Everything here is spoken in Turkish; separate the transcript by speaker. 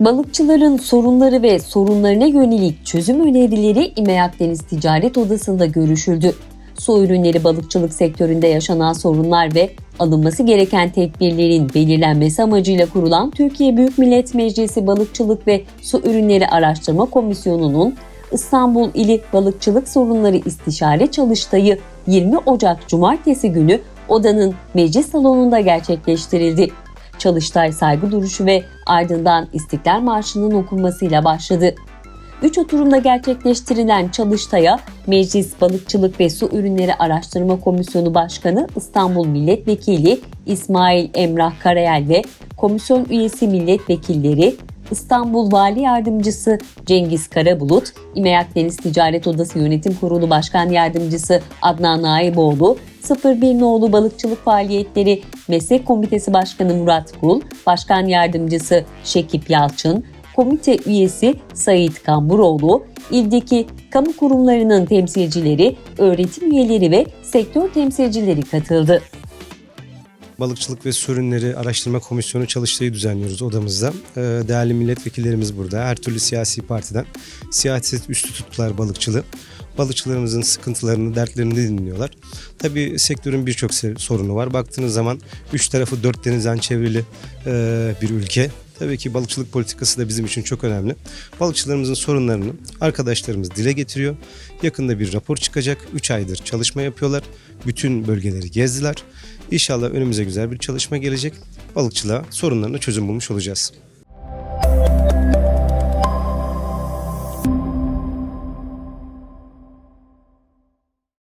Speaker 1: Balıkçıların sorunları ve sorunlarına yönelik çözüm önerileri İME Akdeniz Ticaret Odası'nda görüşüldü. Su ürünleri balıkçılık sektöründe yaşanan sorunlar ve alınması gereken tedbirlerin belirlenmesi amacıyla kurulan Türkiye Büyük Millet Meclisi Balıkçılık ve Su Ürünleri Araştırma Komisyonu'nun İstanbul İli Balıkçılık Sorunları İstişare Çalıştayı 20 Ocak Cumartesi günü odanın meclis salonunda gerçekleştirildi. Çalıştay saygı duruşu ve ardından İstiklal Marşı'nın okunmasıyla başladı. Üç oturumda gerçekleştirilen çalıştaya Meclis Balıkçılık ve Su Ürünleri Araştırma Komisyonu Başkanı İstanbul Milletvekili İsmail Emrah Karayel ve komisyon üyesi milletvekilleri İstanbul Vali Yardımcısı Cengiz Karabulut, İME Akdeniz Ticaret Odası Yönetim Kurulu Başkan Yardımcısı Adnan Naiboğlu, 01 Noğlu Balıkçılık Faaliyetleri Meslek Komitesi Başkanı Murat Kul, Başkan Yardımcısı Şekip Yalçın, komite üyesi Sait Kamburoğlu, ildeki kamu kurumlarının temsilcileri, öğretim üyeleri ve sektör temsilcileri katıldı.
Speaker 2: Balıkçılık ve Su Ürünleri Araştırma Komisyonu çalıştayı düzenliyoruz odamızda. Ee, Değerli milletvekillerimiz burada. Her türlü siyasi partiden siyaset üstü tuttular balıkçılığı. Balıkçılarımızın sıkıntılarını, dertlerini dinliyorlar. Tabii sektörün birçok sorunu var. Baktığınız zaman üç tarafı dört denizden çevrili e, bir ülke. Tabii ki balıkçılık politikası da bizim için çok önemli. Balıkçılarımızın sorunlarını arkadaşlarımız dile getiriyor. Yakında bir rapor çıkacak. 3 aydır çalışma yapıyorlar. Bütün bölgeleri gezdiler. İnşallah önümüze güzel bir çalışma gelecek. Balıkçılığa sorunlarına çözüm bulmuş olacağız.